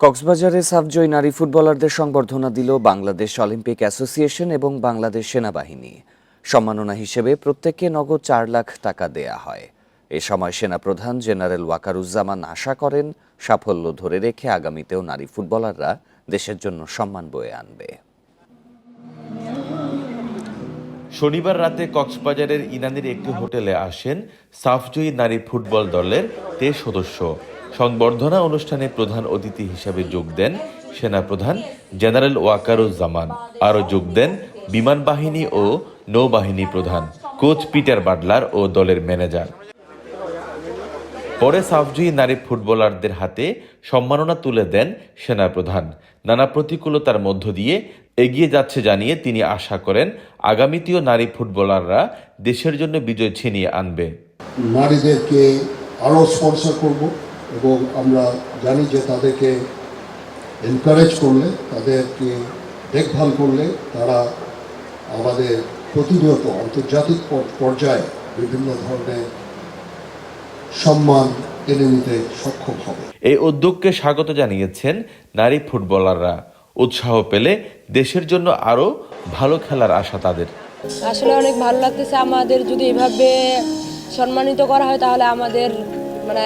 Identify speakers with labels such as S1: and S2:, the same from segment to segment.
S1: কক্সবাজারে সাবজয়ী নারী ফুটবলারদের সংবর্ধনা দিল বাংলাদেশ অলিম্পিক অ্যাসোসিয়েশন এবং বাংলাদেশ সেনাবাহিনী। সম্মাননা হিসেবে প্রত্যেককে নগদ চার লাখ টাকা দেয়া হয়। এ সময় সেনাপ্রধান জেনারেল ওয়াকারুজ্জামান আশা করেন, সাফল্য ধরে রেখে আগামীতেও নারী ফুটবলাররা দেশের জন্য সম্মান বয়ে আনবে।
S2: শনিবার রাতে কক্সবাজারের ইনানির একটি হোটেলে আসেন সাফজয়ী নারী ফুটবল দলের তেইশ সদস্য। সংবর্ধনা অনুষ্ঠানে প্রধান অতিথি হিসাবে যোগ দেন সেনাপ্রধান জেনারেল ওয়াকারুজ্জামান। আরও যোগ দেন বিমান বাহিনী ও নৌবাহিনী প্রধান কোচ পিটার বাটলার ও দলের ম্যানেজার। পরে সাফজয়ী নারী ফুটবলারদের হাতে সম্মাননা তুলে দেন সেনাপ্রধান। নানা প্রতিকূলতার মধ্য দিয়ে এগিয়ে যাচ্ছে জানিয়ে তিনি আশা করেন আগামীতেও নারী ফুটবলাররা দেশের জন্য বিজয় ছিনিয়ে আনবে।
S3: নারীদেরকে আরও স্পন্সর করব। এবং আমরা জানি যে তাদেরকে এনকারেজ করলে তাদেরকে দেখভাল করলে তারা আমাদের প্রতিনিয়ত আন্তর্জাতিক পর্যায়ে বিভিন্ন ধরনের সম্মান এনে নিতে সক্ষম হবে।
S2: এই উদ্যোগকে স্বাগত জানিয়েছেন নারী ফুটবলাররা। উৎসাহ পেলে দেশের জন্য আরও ভালো খেলার আশা তাদের।
S4: আসলে অনেক ভালো লাগতেছে আমাদের যদি এভাবে সম্মানিত করা হয় তাহলে আমাদের মানে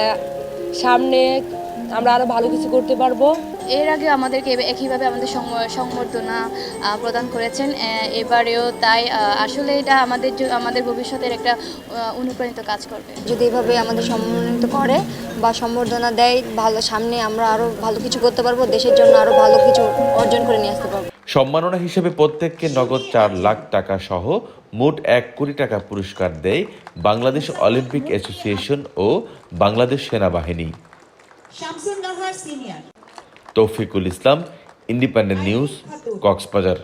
S4: সামনে আমরা আরও ভালো কিছু করতে পারব।
S5: এর আগে আমাদেরকে একইভাবে আমাদের সংবর্ধনা প্রদান করেছেন এবারেও তাই আসলে এটা আমাদের আমাদের ভবিষ্যতের একটা অনুপ্রাণিত কাজ করবে।
S6: যদি এভাবে আমাদের সম্মানিত করে বা সম্বর্ধনা দেয় ভালো সামনে আমরা আরও ভালো কিছু করতে পারব দেশের জন্য আরও ভালো কিছু অর্জন করে নিয়ে আসতে পারব।
S2: সম্মাননা হিসেবে প্রত্যেককে নগদ চার লাখ টাকা সহ মোট এক কোটি টাকা পুরস্কার দেয় বাংলাদেশ অলিম্পিক অ্যাসোসিয়েশন ও বাংলাদেশ সেনাবাহিনী।
S7: Shamsun Nahar senior.
S2: Tawfiqul Islam Independent News Cox's Bazar.